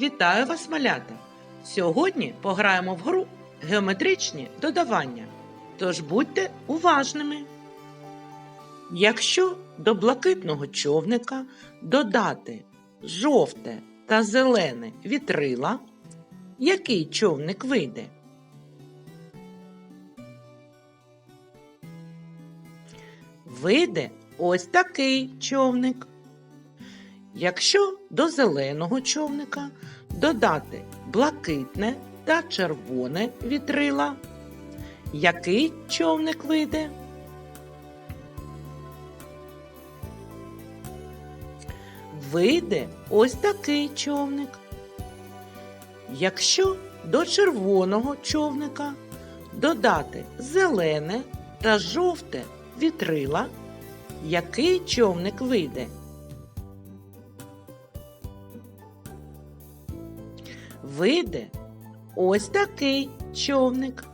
Вітаю вас, малята! Сьогодні пограємо в гру геометричні додавання. Тож будьте уважними. Якщо до блакитного човника додати жовте та зелене вітрила, який човник вийде? Вийде ось такий човник. Якщо до зеленого човника додати блакитне та червоне вітрила, який човник вийде? Вийде ось такий човник. Якщо до червоного човника додати зелене та жовте вітрила, який човник вийде? Вийде ось такий човник.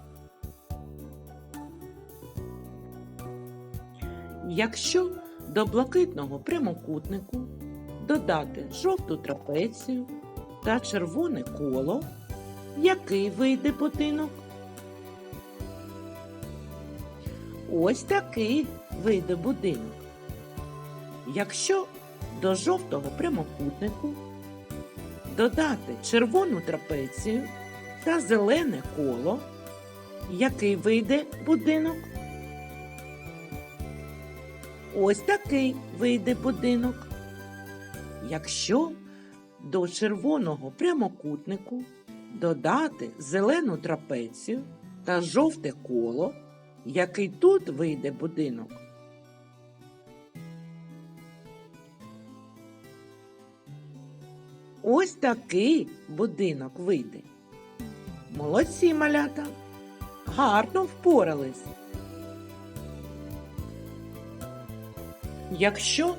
Якщо до блакитного прямокутнику додати жовту трапецію та червоне коло, який вийде будинок? Ось такий вийде будинок. Якщо до жовтого прямокутнику додати червону трапецію та зелене коло, який вийде будинок? Ось такий вийде будинок. Якщо до червоного прямокутнику додати зелену трапецію та жовте коло, який тут вийде будинок? Ось такий будинок вийде. Молодці малята. Гарно впорались. Якщо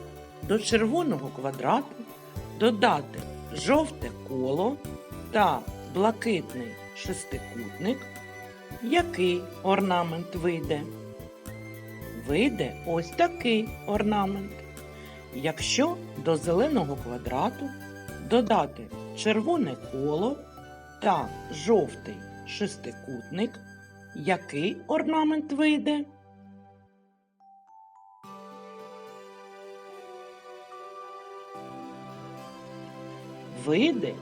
до червоного квадрату додати жовте коло та блакитний шестикутник, який орнамент вийде? Вийде ось такий орнамент. Якщо до зеленого квадрату додати червоне коло та жовтий шестикутник, який орнамент вийде? Вийде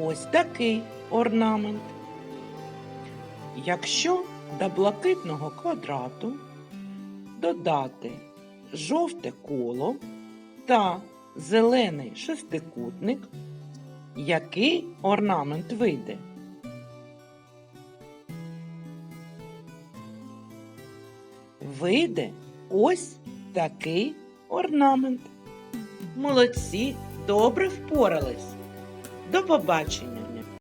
ось такий орнамент. Якщо до блакитного квадрату додати жовте коло та зелений шестикутник, який орнамент вийде? Вийде ось такий орнамент. Молодці, добре впорались. До побачення!